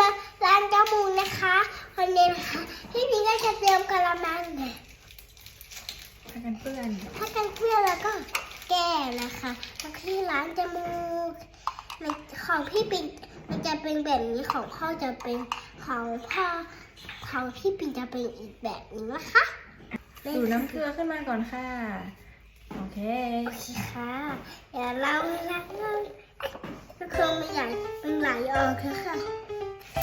มาล้านจมูกนะคะวันนี้นะคะพี่พิงก็จะเตรียมกระมังเนี่ยผ้ากันเปื่อนถ้ากันเปื่อนแล้วก็แก่นะคะแล้ที่ร้านจมูกของพี่ปิงมันจะเป็นแบบนี้ของพ่อจะเป็นของพ่อของพี่ปิงจะเป็นอีกแบบนี้นะคะดูน้ำเกลือขึ้นมาก่อนค่ะ โอเคโอเคค่ะอย่าเล่าเลยนะเรื่องคือไม่อยากเป็นไหลออกค่ะ โ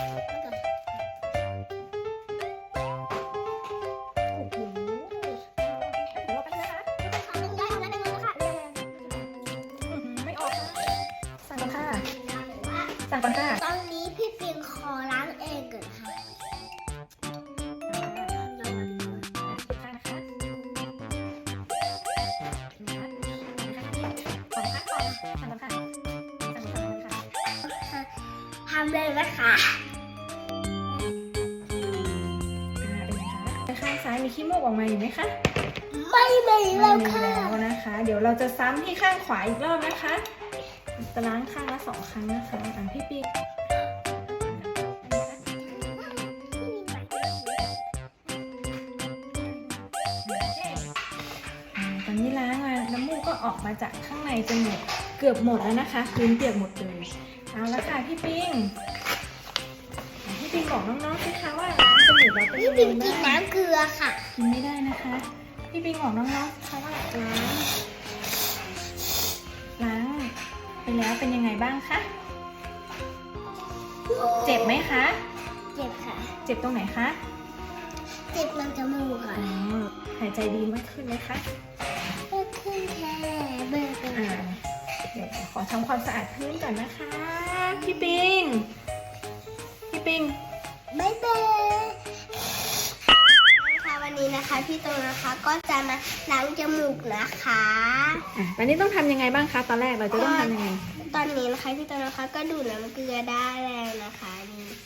อ้โหไม่ออกสั่งก่อนค่ะำเลยนะคะข้างซ้ายมีขี้มูกออกมาอยู่ไหมคะไม่มีไม่แล้วมีค่ะแล้วนะคะ เดี๋ยวเราจะซ้ำที่ข้างขวาอีกรอบนะคะจะล้างข้างละสองครั้งนะคะอะพี่ปีกอ่าตอนนี้ล้างมาน้ำมูกก็ออกมาจากข้างในจมูกเกือบหมดแล้วนะคะ พื้นเปียกหมดเลย เอาละค่ะพี่ปิงอะพี่ปิงบอกน้องๆสิคะว่าล้างจมูกเราเป็นพี่ยังไงปิงกินบ้างน้ำเกลือค่ะ กินไม่ได้นะคะ พี่ปิงบอกน้องๆเขาว่าล้างล้างไปแล้วเป็นยังไงบ้างคะเจ็บไหมคะ เจ็บค่ะ เจ็บตรงไหนคะเจ็บมันจมูกค่ะอ๋อหายใจดีมากขึ้นไหมคะ เบิกขึ้นแค่เบิกขึ้นอ่าเดี๋ยวขอทำความสะอาดพื้นก่อนนะคะ พี่ปิง พี่ปิงบ๊ายบายค่ะวันนี้นะคะพี่ตรงนะคะก็จะมาล้างจมูกนะคะ อะตอนนี้ต้องทำยังไงบ้างคะ ตอนแรกเราจะต้องทำยังไง ตอนนี้นะคะพี่ตรงนะคะก็ดูดน้ำเกลือได้แล้วนะคะ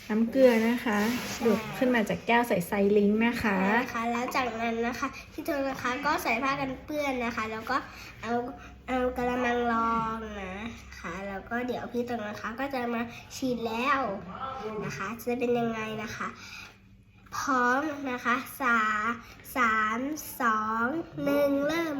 น้ำเกลือนะคะดูดขึ้นมาจากแก้วใส่ไซลิงนะคะนะคะแล้วจากนั้นนะคะพี่ตรงนะคะก็ใส่ผ้ากันเปื้อนนะคะ แล้วก็เอาเอากระมังรองนะคะแล้วก็เดี๋ยวพี่ตรงนะคะก็จะมาฉีดแล้วนะคะ จะเป็นยังไงนะคะ พร้อมนะคะสามสามสองหนึ่งเริ่ม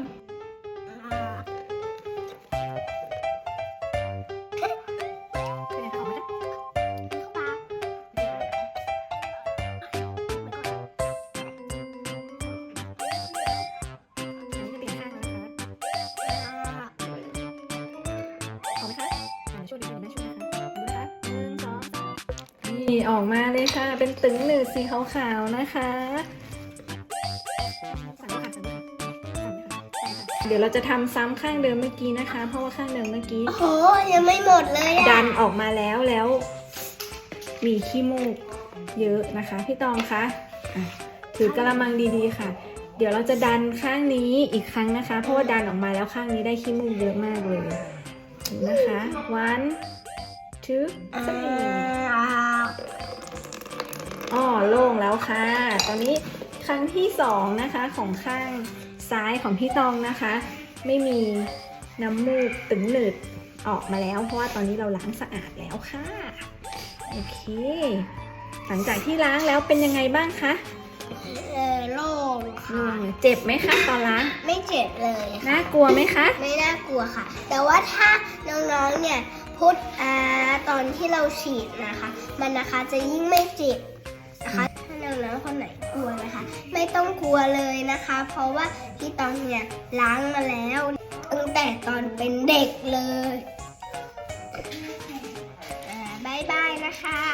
นี่ออกมาเลยค่ะ เป็นตึงหนืดสีขาวๆนะคะสั่งเลยค่ะสั่งเลยค่ะสั่งเลยค่ะสั่งเลยค่ะเดี๋ยวเราจะทำซ้ำข้างเดิมเมื่อกี้นะคะ เพราะว่าข้างเดิมเมื่อกี้ โอ้โหยังไม่หมดเลยอะดันออกมาแล้วแล้ว มีขี้มูกเยอะนะคะ พี่ตองคะอะถือกระมังดีๆค่ะ เดี๋ยวเราจะดันข้างนี้อีกครั้งนะคะ เพราะว่าดันออกมาแล้วข้างนี้ได้ขี้มูกเยอะมากเลยนะคะ one two อ่า three ค่ะ ตอนนี้ครั้งที่สองนะคะของข้างซ้ายของพี่ตองนะคะ ไม่มีน้ำมูกตึงหนืดออกมาแล้ว เพราะว่าตอนนี้เราล้างสะอาดแล้วค่ะ โอเค หลังจากที่ล้างแล้วเป็นยังไงบ้างคะเออโล่งอืค่ะมเจ็บไหมคะตอนล้าง ไม่เจ็บเลย น่ากลัวไหมคะ ไม่น่ากลัวค่ะ แต่ว่าถ้าน้องๆเนี่ยพูดอ่าตอนที่เราฉีดนะคะ มันนะคะจะยิ่งไม่เจ็บนะคะ วเลยนะคะ เพราะว่าพี่ตองเนี่ยล้างมาแล้วตั้งแต่ตอนเป็นเด็กเลยอ่าบายบายนะคะ